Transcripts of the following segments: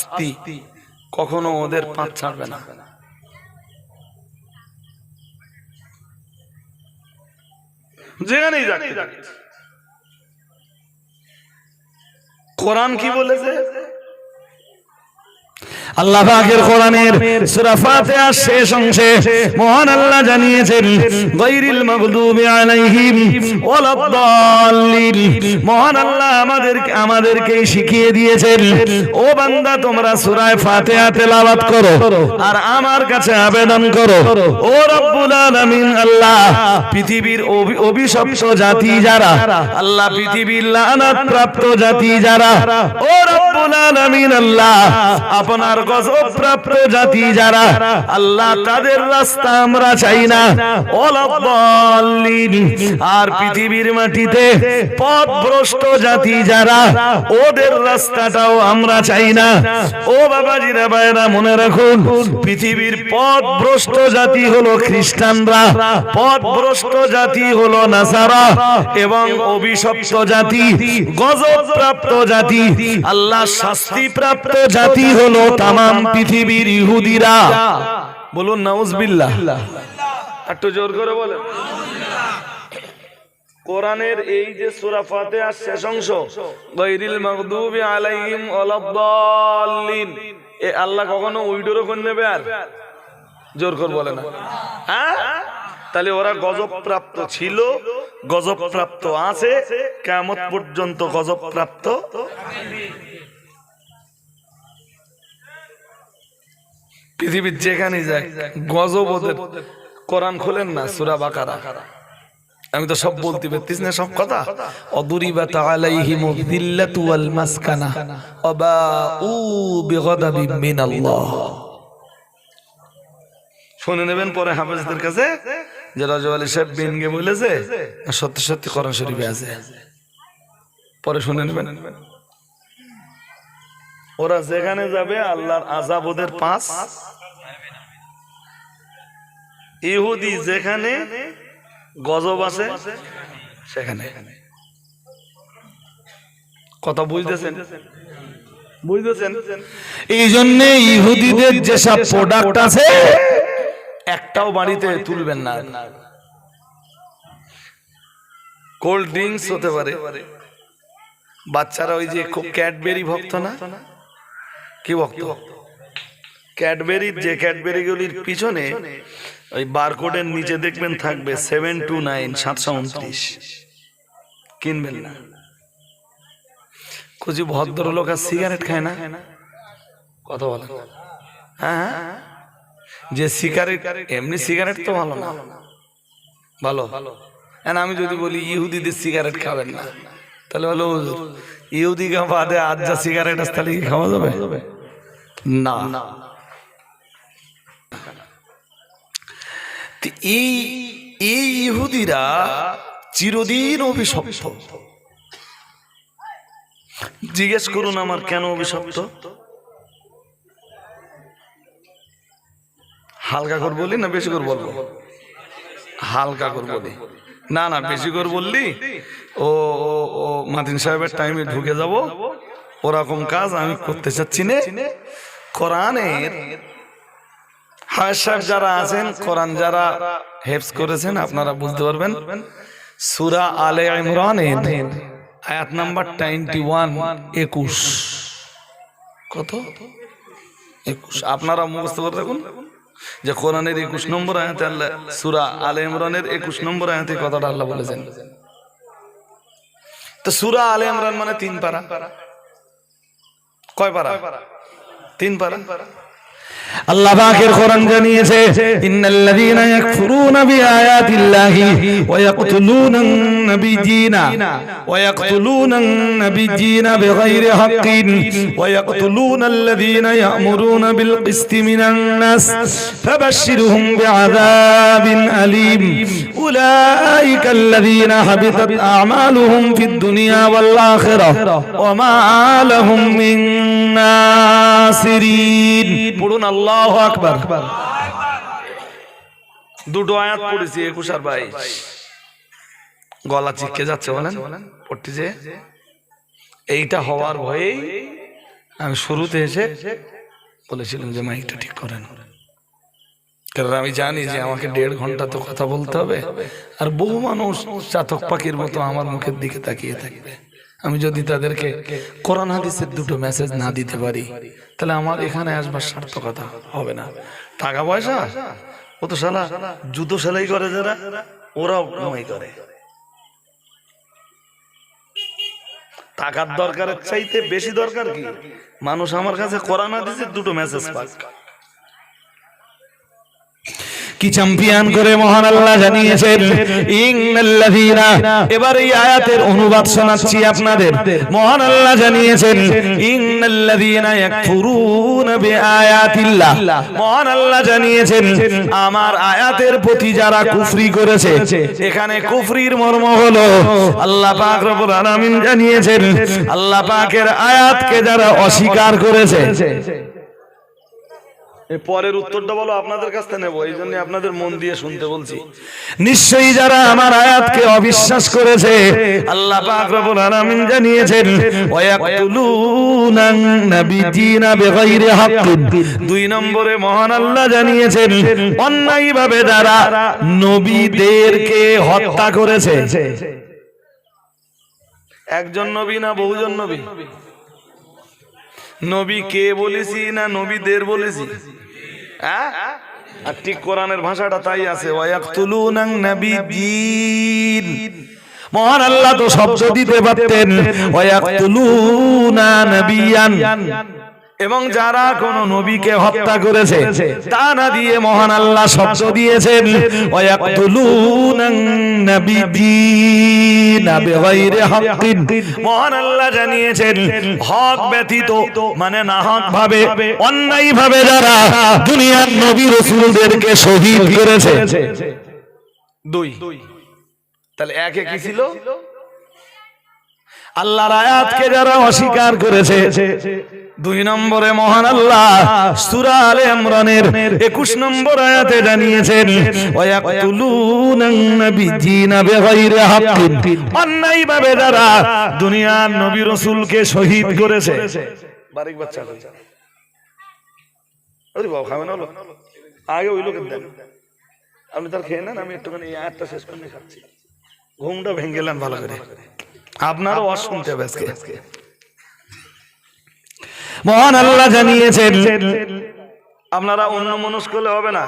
শাস্তি কখনো ওদের পাঁচ ছাড়বে না। যেখানেই যাক। কোরআন কি বলেছে? আল্লাহ পাকের কোরআনের সূরা ফাতিহার শেষ অংশে মহান আল্লাহ জানিয়েছেন, গায়রিল মাগদুবি আলাইহিম ওয়ালাদ-দাল্লিন। মহান আল্লাহ আমাদেরকে আমাদেরকে শিখিয়ে দিয়েছেন, ও বান্দা, তোমরা সূরা ফাতিহা তেলাওয়াত করো আর আমার কাছে আবেদন করো, ও রব্বুল আলামিন আল্লাহ, পৃথিবীর অভি- অভিশপ্ত জাতি যারা, আল্লাহ পৃথিবীর লানাত প্রাপ্ত জাতি যারা, ও রব্বুল আলামিন আল্লাহ, আপনার গজব প্রাপ্ত জাতি যারা, আল্লাহ তাদের রাস্তা আমরা চাই না। আর পৃথিবীর মাটিতে পথ ভ্রষ্ট জাতি যারা, ওদের রাস্তাটাও আমরা চাই না। ও বাবাজিরা ভাইরা মনে রাখুন, পৃথিবীর পথ ভ্রষ্ট জাতি হলো খ্রিস্টানরা পথ ভ্রষ্ট জাতি হলো নাসারা এবং অভিশপ্ত জাতি গজব প্রাপ্ত জাতি। আল্লাহ শাস্তি প্রাপ্ত জাতি হলো তামাম পৃথিবীর ইহুদিরা। বলুন নাউজবিল্লাহ। একটু জোর করে বলেন। কোরআনের এই যে সূরা ফাতিহার শেষ অংশ গায়রিল মাগদুবি আলাইহিম ওয়ালাদ-দাল্লিন এ আল্লাহ কখনো উইডোরও করে নেবে আর? জোর করে বলে না। হ্যাঁ? তাহলে ওরা গজব প্রাপ্ত ছিল গজব প্রাপ্ত আছে কিয়ামত পর্যন্ত গজব প্রাপ্ত পৃথিবীর যেখানে যায় গজব ওদের কোরআন খোলেন না, সুরা বাকারা। আমি তো সব বলতে পারতিস না সব কথা। অদুরিবাত আলাইহিম দিল্লাতু ওয়াল মাসকানা ওয়াবাউ বিগাদাবিন মিনাল্লাহ। শুনে নেবেন পরে হাফেজদের কাছে, যে রাজু আলী সাহেব বিনকে বলেছে, সত্যি সত্যি কোরআন শরীফে আছে। পরে শুনে নেবেন। ওরা যেখানে যাবে আল্লাহর আজাব ওদের পাঁচ। ইহুদি যেখানে গজব আছে সেখানে। কথা বুঝতেছেন? বুঝতেছেন? এই জন্য ইহুদিদের যেসব প্রোডাক্ট আছে একটাও বাড়িতে তুলবেন না। কোল্ড ড্রিঙ্কস হতে পারে। বাচ্চারা ওই যে খুব ক্যাডবেরি ভক্ত না? কি ভক্ত? ক্যাডবেরির যে ক্যাডবেরিগুলির পিছনে ওই বারকোডের নিচে দেখবেন থাকবে সেভেন টু নাইন সাতশো উনত্রিশ। কিনবেন না। কুচি ভদ্রলোক আর সিগারেট খায় না? কথা বলে হ্যাঁ হ্যাঁ। যে সিগারেট এমনি সিগারেট তো ভালো না। ভালো। And আমি যদি বলি ইহুদিদের সিগারেট খাবেন না তাহলে বলো ইহুদি বাদে আজ যা সিগারেট আছে তাহলে কি খাওয়া যাবে? না। এই এই ইহুদিরা চিরদিন অভিশপ্ত। জিজ্ঞেস করুন আমার কেন অভিশপ্ত? হালকা করে বলি না বেশি করে বলব? হালকা করে বলি। না না, বেশি করে বললি? ও ও মাতিন সাহেবের টাইমে ঢুকে যাব। ওরকম কাজ আমি করতে চাচ্ছি না। কোরআনের সাহেব যারা আছেন, কোরআন যারা হেফস করেছেন, আপনারা বুঝতে পারবেন। সুরা আলে ইমরানের আয়াত নাম্বার টোয়েন্টি ওয়ান, একুশ। কত? একুশ। আপনারা মুখস্থ করে রাখুন যে কোরআনের একুশ নম্বর আয়াতে আল্লাহ সুরা আলে ইমরানের একুশ নম্বর আয়াতে কথাটা আল্লাহ বলেছেন। তো সুরা আলে ইমরান মানে তিন পারা। কয় পারা? তিন পারা আল্লাহ পাকের কোরআন জানিয়েছে ইন্নাল্লাযীনা ইয়াকফুরুনা বিআয়াতিল্লাহি ওয়া ইয়াকতুলুনান নাবিয়্যিনা ওয়া ইয়াকতুলুনান নাবিয়্যিনা বিগাইরি হাক্কিন ওয়া ইয়াকতুলুনাল্লাযীনা ইয়া'মুরুনা বিল কিসতি মিনান নাস ফাবাশশিরহুম বিআযাবিন আলীম উলাইকা আল্লাযীনা হাবিতাত আ'মালুহুম ফিদ দুনিয়া ওয়াল আখিরাহ ওয়া মা লাহুম মিন নাসিরিন পড়ুন আল্লাহ আকবার। দুটো আয়াত পড়েছি একুশ আর বাইশ। গলা চিপকে যাচ্ছে বলেন? পড়তেছে? এইটা হওয়ার ভয়েই আমি শুরুতে এসে বলেছিলাম যে মাইকটা ঠিক করেন। কারণ আমি জানি যে আমাকে দেড় ঘণ্টা তো কথা বলতে হবে। আর বহু মানুষ চাতক পাখির মতো আমার মুখের দিকে তাকিয়ে থাকবে। আমি যদি তাদেরকে কোরআন হাদিসের দুটো মেসেজ না দিতে পারি, তাহলে আমার এখানে আসবার সার্থকতা হবে না। টাকা পয়সা? ও তো শালা জুতো সেলাই করে যারা, ওরাও কামাই করে। টাকার দরকারের চাইতে বেশি দরকার কি? মানুষ আমার কাছে কোরআন হাদিসের দুটো মেসেজ পাক। কি চ্যাম্পিয়ন করে মহান আল্লাহ জানিয়েছেন? ইন্নাল্লাযীনা, এবার এই আয়াতের অনুবাদ শোনাচ্ছি আপনাদের। মহান আল্লাহ জানিয়েছেন, ইন্নাল্লাযীনা ইয়াকফুরুনা বিআয়াতিল্লাহ। মহান আল্লাহ জানিয়েছেন, আমার আয়াতের প্রতি যারা কুফরি করেছে, এখানে কুফরির মর্ম হলো, আল্লাহ পাক রব্বুল আলামিন জানিয়েছেন, আল্লাহ পাকের আয়াতকে যারা অস্বীকার করেছে পরের উত্তরটা বলো আপনাদের কাছ থেকে নেব এই জন্য আপনাদের মন দিয়ে শুনতে বলছি। নিশ্চয়ই যারা আমার আয়াতকে অবিশ্বাস করেছে আল্লাহ পাক রব্বুল আলামিন জানিয়েছেন ওয়ায়াকতুলুনান নাবিয়িনা বিগাইরি হাক্কিন দুই নম্বরে মহান আল্লাহ জানিয়েছেন অন্যায়ভাবে যারা নবীদেরকে হত্যা করেছে। একজন নবী না বহুজন নবী? নবী কে বলেছি না নবীদের বলেছি? আর ঠিক কোরআনের ভাষাটা তাই আছে মহান আল্লাহ তো শব্দ দিতে পারতেন এবং যারা কোন নবীকে হত্যা করেছে তা না দিয়ে মহান আল্লাহ শব্দ দিয়েছেন মহান আল্লাহ জানিয়েছেন হক ব্যতীত মানে না হক ভাবে অন্যায় ভাবে যারা দুনিয়ার নবী রাসূলদেরকে শহীদ করেছে। দুই। তাহলে একে কি ছিল? আল্লাহর আয়াতকে যারা অস্বীকার করেছে দুই নম্বরে মহান আল্লাহ সূরা আলে ইমরানের 21 নম্বর আয়াতে জানিয়েছেন, ওয়ায়াকতুলুনান নাবিয়িনা বিগাইরি হাক্কিন। অন্যায়ভাবে যারা দুনিয়ার নবী রাসূলকে শহীদ করেছে। বারিক বাচ্চা আরে বাবা খাবেন হলো? আগে ওই লোকের দেন। আপনি তার খেয়ে নেন, আমি একটুখানি আয়াতটা শেষ করে খাচ্ছি। ঘুমটা ভেঙে গেলেন ভালো করে। আপনারও শুনতে হবে আজকে। মহান আল্লাহ জানিয়েছেন। আপনারা অন্য মনস্ক হবে না।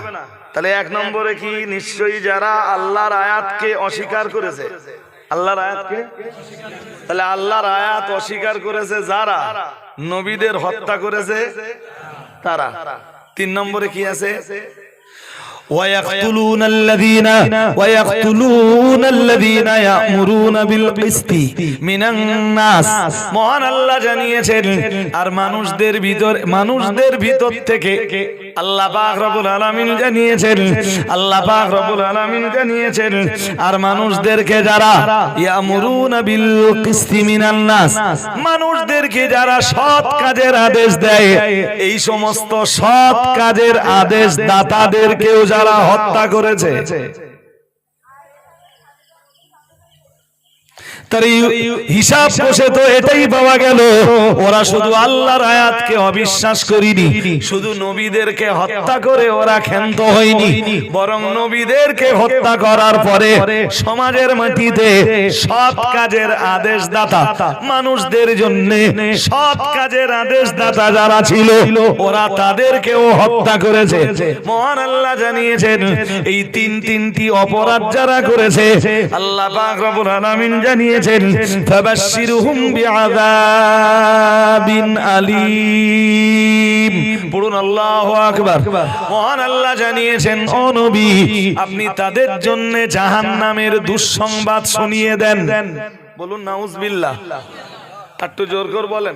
তাহলে এক নম্বরে কি? নিশ্চয়ই যারা আল্লাহর আয়াতকে অস্বীকার করেছে। আল্লাহর আয়াতকে? তাহলে আল্লাহর আয়াত অস্বীকার করেছে যারা? নবীদের হত্যা করেছে। তারা। তিন নম্বরে কি আছে? ويقتلون الذين ويقتلون الذين يأمرون بالقسط من الناس মহান আল্লাহ জানিয়েছেন আর মানুষদের ভিতর মানুষদের ভিতর থেকে আল্লাহ পাক আলামিন জানিয়েছেন, আল্লাহ পাক আলামিন জানিয়েছেন, আর মানুষদেরকে যারা ইয়ামুরুনা বিল কিসতি মিনান নাস, মানুষদেরকে যারা সৎ কাজের আদেশ দেয়, এই সমস্ত সৎ কাজের আদেশ দাতাদেরকেও যারা হত্যা করেছে। হিসাব বসে তো এটাই পাওয়া গেল। ওরা শুধু আল্লাহর আয়াতকে অবিশ্বাস করিনি, শুধু নবীদেরকে হত্যা করে ওরা ক্ষান্ত হয়নি, বরং নবীদেরকে হত্যা করার পরে সমাজের মাটিতে সৎ কাজের আদেশ দাতা মানুষদের জন্য সৎ কাজের আদেশ দাতা যারা ছিল, ওরা তাদেরকেও হত্যা করেছে। মহান আল্লাহ জানিয়েছেন, এই তিন তিনটি অপরাধ যারা করেছে, আল্লাহ আলামিন আকবার। মহান আল্লাহ জানিয়েছেন আপনি তাদের জন্য জাহান্নামের দুঃসংবাদ শুনিয়ে দেন। বলুন, নাউজবিল্লাহ। একটু জোর করে বলেন।